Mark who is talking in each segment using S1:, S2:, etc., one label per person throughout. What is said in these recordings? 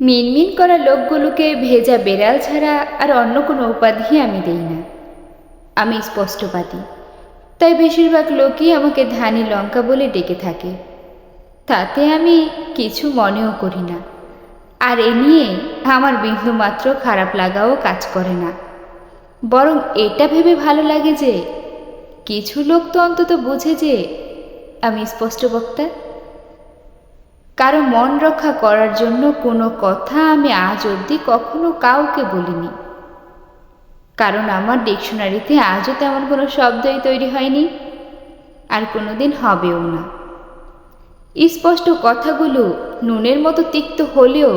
S1: মিনমিন করা লোকগুলোকে ভেজা বেড়াল ছাড়া আর অন্য কোনো উপাধি আমি দেই না। আমি স্পষ্টবাদী। তাই বেশিরভাগ লোকই আমাকে ধানি লঙ্কা বলে ডেকে থাকে। তাতে আমি কিছু মনেও করি না। আর এ নিয়ে আমার বিন্দুমাত্র খারাপ লাগাও কাজ করে না। বরং এটা ভেবে ভালো লাগে যে, কিছু লোক তো অন্তত বুঝে যে, আমি স্পষ্ট বক্তা। কারও মন রক্ষা করার জন্য কোনো কথা আমি আজ অবধি কখনো কাউকে বলিনি। কারণ আমার ডিকশনারিতে আজও তেমন কোনো শব্দই তৈরি হয়নি, আর কোনোদিন হবেও না। স্পষ্ট কথাগুলো নুনের মতো তিক্ত হলেও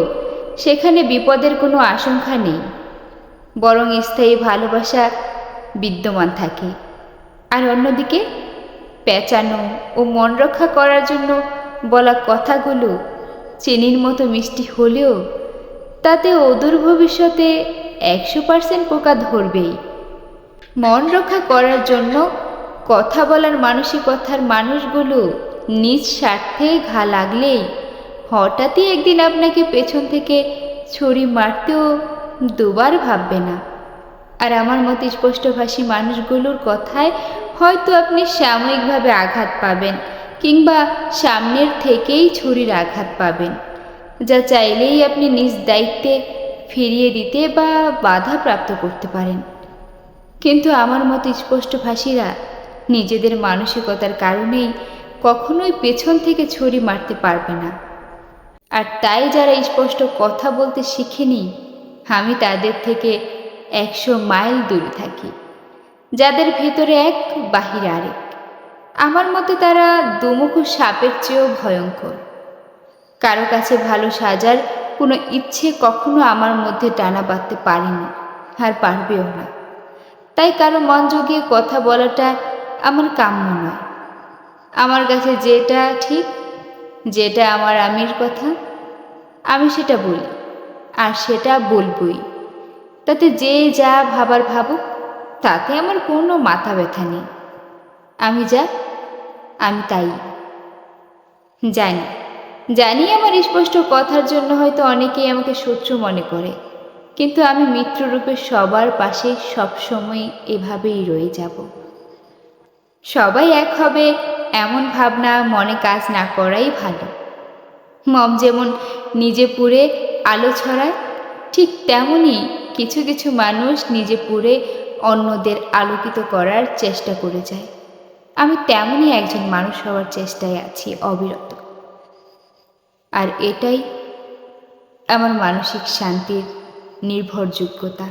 S1: সেখানে বিপদের কোনো আশঙ্কা নেই, বরং স্থায়ী ভালোবাসা বিদ্যমান থাকে। আর অন্যদিকে, পেঁচানো ও মন রক্ষা করার জন্য বলা কথাগুলো চিনির মতো মিষ্টি হলেও তাতে অদূর ভবিষ্যতে একশো পার্সেন্ট পোকা ধরবেই। মন রক্ষা করার জন্য কথা বলার মানসিকতার মানুষগুলো নিজ স্বার্থে ঘা লাগলেই হঠাৎই একদিন আপনাকে পেছন থেকে ছুরি মারতেও দুবার ভাববে না। আর আমার মতো স্পষ্টভাষী মানুষগুলোর কথায় হয়তো আপনি সাময়িকভাবে আঘাত পাবেন। কিংবা সামনের থেকেই ছুরির আঘাত পাবেন, যা চাইলেই আপনি নিজ দায়িত্বে ফিরিয়ে দিতে বা বাধা প্রাপ্ত করতে পারেন। কিন্তু আমার মতো স্পষ্টভাষীরা নিজেদের মানসিকতার কারণেই কখনোই পেছন থেকে ছুরি মারতে পারবে না। আর তাই যারা স্পষ্ট কথা বলতে শিখেনি, আমি তাদের থেকে একশো মাইল দূরে থাকি, যাদের ভিতরে এক বাহির আরেক। আমার মতে তারা দুমুখো সাপের চেয়েও ভয়ঙ্কর। কারও কাছে ভালো সাজার কোনো ইচ্ছে কখনো আমার মধ্যে টানা বাঁধতে পারেনি, আর পারবেও না। তাই কারও মন জগিয়ে কথা বলাটা আমার কাম্য নয়। আমার কাছে যেটা ঠিক, যেটা আমার আমির কথা, আমি সেটা বলি, আর সেটা বলবই। তাতে যে যা ভাবার ভাবুক, তাতে আমার কোনো মাথা ব্যথা নেই। আমি যা আমি তাই। জানি। জানি আমার স্পষ্ট কথার জন্য হয়তো অনেকেই আমাকে শত্রু মনে করে, কিন্তু আমি মিত্ররূপে সবার পাশে সবসময় এভাবেই রয়ে যাব। সবাই এক হবে, এমন ভাবনা মনে কাজ না করাই ভালো। মম যেমন নিজে পুড়ে আলো ছড়ায়, ঠিক তেমনই কিছু কিছু মানুষ নিজে পুড়ে অন্যদের আলোকিত করার চেষ্টা করে যায়। আমি তেমনই একজন মানুষ হওয়ার চেষ্টায় আছি অবিরত। আর এটাই আমার মানসিক শান্তির নির্ভরযোগ্যতা।